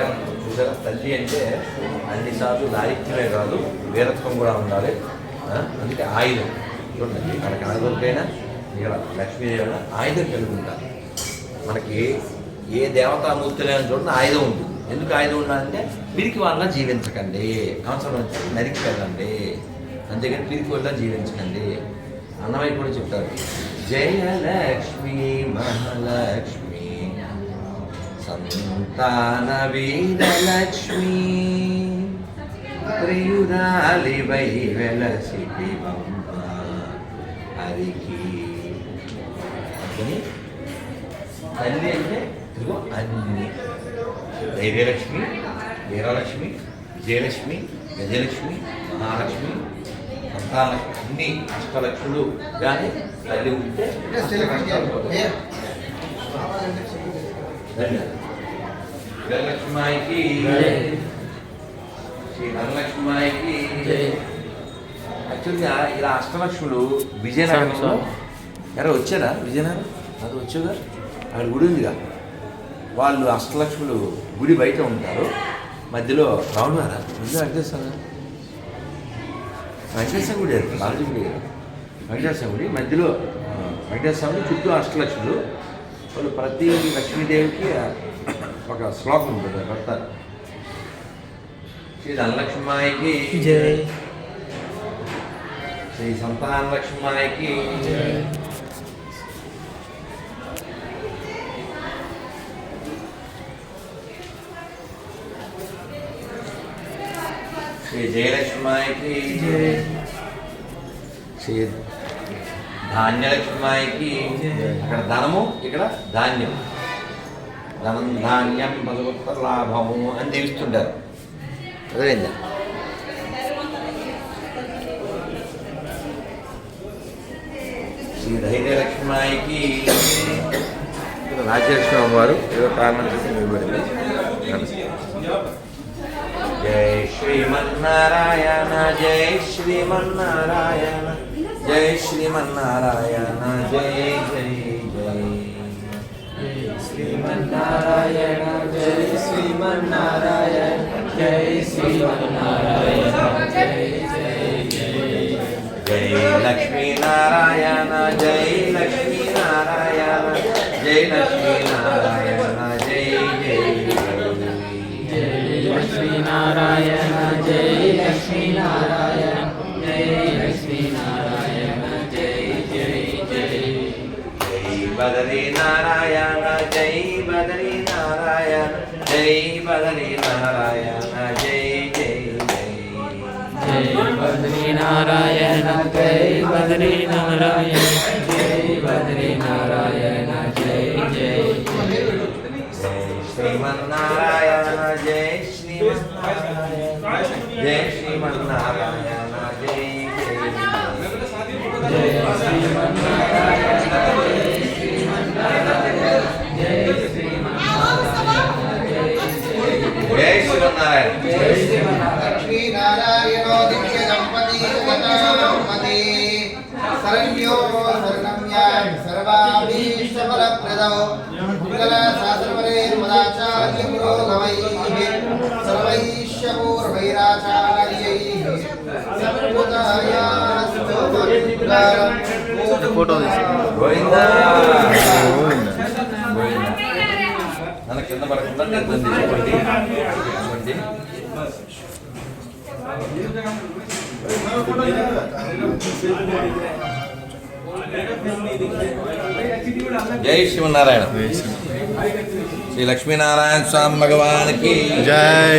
చూసారా? తల్లి అంటే అన్నిసార్లు లాలిత్యమే కాదు వీరత్వం కూడా ఉండాలి. అందుకే ఆయుధం. చూడండి మన కనగొరికైనా ఇక్కడ లక్ష్మీదేవి ఆయుధం కలిగి ఉంటారు మనకి ఏ దేవతామూర్తులైనా చూడండి ఆయుధం ఉంటుంది. ఎందుకు ఆయుధం ఉండాలంటే పిరికి వాళ్ళ జీవించకండి. అవసరం వచ్చి నరికి వెళ్ళండి. అంతేకాని పిరికి వల్ల జీవించకండి. అన్నమయ్య కూడా చెప్తారు జయలక్ష్మి మహాలక్ష్మి సంతాన వీరలక్ష్మి ప్రియురాలి వై వెలసిటి హరికి తల్లి అంటే ఇదిగో అన్ని. ధైర్యలక్ష్మి వీరలక్ష్మి విజయలక్ష్మి గజలక్ష్మి మహాలక్ష్మి సంతానలక్ష్మి అన్ని అష్టలక్ష్ములు. కానీ తల్లి ఉంటే వీరలక్ష్మాయికి శ్రీ ధనలక్ష్మాయికి యాక్చువల్గా ఇలా అష్టలక్ష్ములు విజయనగరంలో. ఎరా వచ్చారా విజయనగరం? అది వచ్చాగా అక్కడ గుడి ఉందిగా. వాళ్ళు అష్టలక్ష్ములు గుడి బయట ఉంటారు. మధ్యలో రావునారా మధ్యలో వెంకటేశ్వర వెంకటేశ్వర గుడి అది బాలాజీ గుడి. వెంకటేశ్వర గుడి మధ్యలో వెంకటేశ్వర చుట్టూ అష్టలక్ష్ములు. వాళ్ళు ప్రతి లక్ష్మీదేవికి ఒక శ్లోకం ఉంటుంది అది పెడతారు శ్రీ ధనలక్ష్మాయికి జై శ్రీ సంతాన లక్ష్మాయికి శ్రీ జయలక్ష్మాయికి జై శ్రీ ధాన్యలక్ష్మాయికి అక్కడ ధనము ఇక్కడ ధాన్యం ధనం ధాన్యం పదవుత్తర లాభము అని తెలుస్తుంటారు. అదేందా శ్రీ ధైర్యలక్ష్మాయికి రాజలక్ష్మి అమ్మవారు ఏదో కారణం చేసి నిలబడింది. జై శ్రీమన్నారాయణ జై శ్రీమన్నారాయణ జై శ్రీమన్నారాయణ జై జై శ్రీమన్నారాయణ జై శ్రీమన్నారాయణ జై శ్రీమన్నారాయణ జై జై జై జై లక్ష్మీనారాయణ జై లక్ష్మీనారాయణ జై లక్ష్మీనారాయణ జై జై జై జై లక్ష్మీనారాయణ జై లక్ష్మీనారాయణ జై లక్ష్మీనారాయణ జై జై జై జై బదరీ జై బదరీ నారాయణ జై జై జై జై బద్రీ నారాయణ జై బద్రీ నారాయణ జై బద్రీ నారాయణ జై జై జై జై శ్రీమన్నారాయణ జై శ్రీమన్నారాయణ జై శ్రీమన్నారాయణ లక్ష్మీనారాయణో దివ్య దంపతి దంపతి శరణ్యో శరణం సర్వాభీష్టఫలప్రదౌ మంగళ శాస్త్రవరేర్మదాచార్య పురోగమై సర్వైశ్య పూర్వైరాచార్యై ఫోటో గోవిందా గోవిందా జై శ్రీమన్నారాయణ శ్రీ లక్ష్మీనారాయణ స్వామి భగవానికి జై